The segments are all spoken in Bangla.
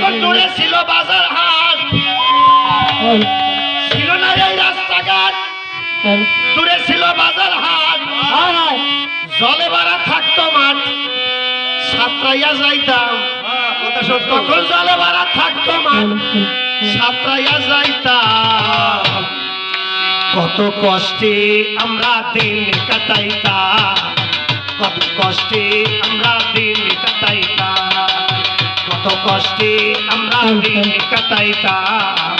তখন দূরে ছিল বাজার হাট। ছিল না এই রাস্তাঘাট। দূরে ছিল বাজার হাট। জলে থাকতো মাঠ। সাঁতরাইয়া যাইতাম। তখন জলে থাকতো মাঠ। সাঁতরাইয়া যাইতাম। কত কষ্টে আমরা দিন কাটাইতাম। কত কষ্টে আমরা কষ্টে আমরা দিন কাটাইতাম।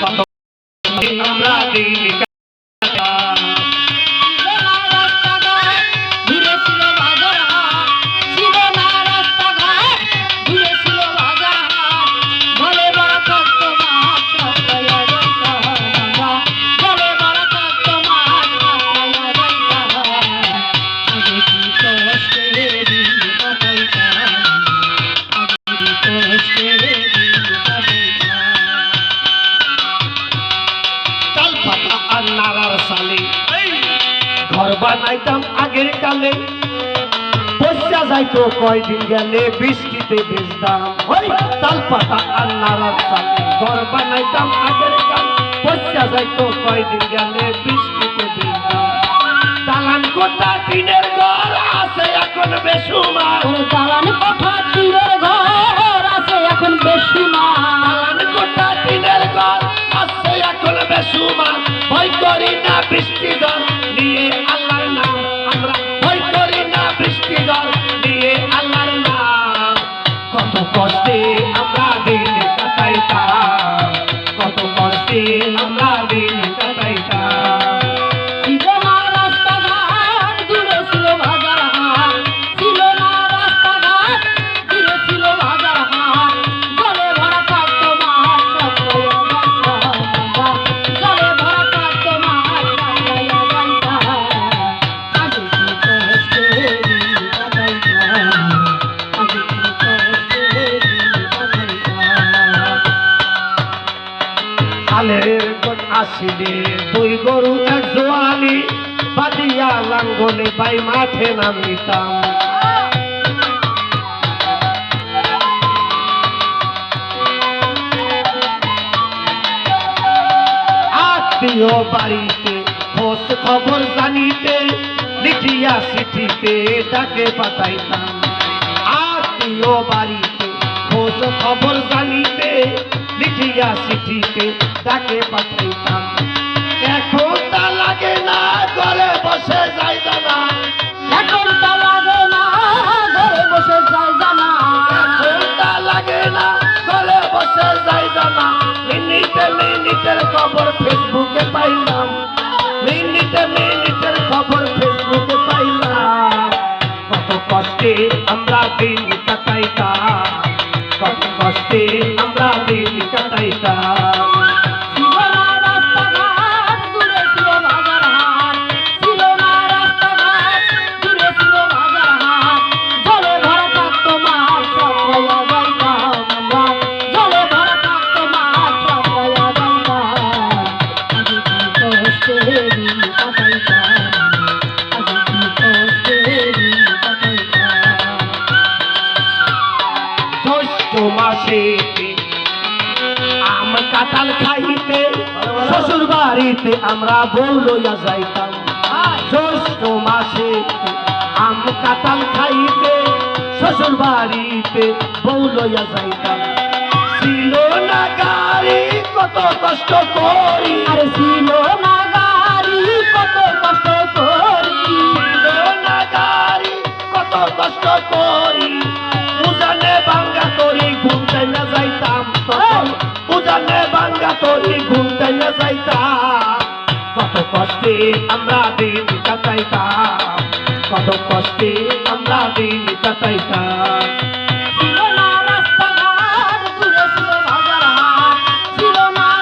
কত আমরা দিন সালে ঘর বানাইতাম আগের কালে। বসা যাইতো কয়দিন গেলে বৃষ্টিতে ভিজতাম। ওই তাল পাতা আর নারার সালে ঘর বানাইতাম আগের কালে। বসা যাইতো কয়দিন গেলে বৃষ্টিতে ভিজতাম। দালান কোটা টিনের ঘর আছে এখন বেসুমার দালান কোঠা টিনের ঘর আছে এখন না দালান কোটা টিনের ঘর আছে এখন বেসুমার ভয় করি না বৃষ্টি জল, নিয়ে আল্লাহর নাম আমরা ভয় করি না বৃষ্টি কত কষ্টে গন আসিলে। দুই গরু জোয়ালি, বাদিয়া লাঙ্গলে বাই মাঠে নামিতাম। আত্মীয় বাড়িতে খোঁজ খবর জানিতে, লিখিয়া চিঠিতে ডাকে পাঠাইতাম। আত্মীয় বাড়িতে খোঁজ খবর জানিতে লিখিয়া চিঠিতে ডাকে পাঠাইতাম এখন তা লাগে না ঘরে বসে যাই জানা। এখন তা লাগে না ঘরে বসে যাই জানা। এখন তা লাগে না ঘরে বসে যাই জানা। মিনিটে মিনিটের খবর ফেসবুকে পাইলাম। মিনিটে মিনিটের খবর ফেসবুকে পাইলাম। কত কষ্টে আমরা দিন কাটাইতাম। কষ্টে আমরা দিন কাটাইতাম জ্যৈষ্ঠ আম কাঁঠাল খাইতে শ্বশুর বাড়িতে আমরা বউ লইয়া যাইতাম। জ্যৈষ্ঠ মাসে আম কাঁঠাল খাইতে শ্বশুর বাড়িতে বউ লইয়া যাইতাম। ছিল না গাড়ি কত কষ্ট করি। আরে ছিল না ঘুমতে না যাইতাম কত কষ্টে আমরা দিন কাটাইতাম কত কষ্টে আমরা দিন কাটাইতাম।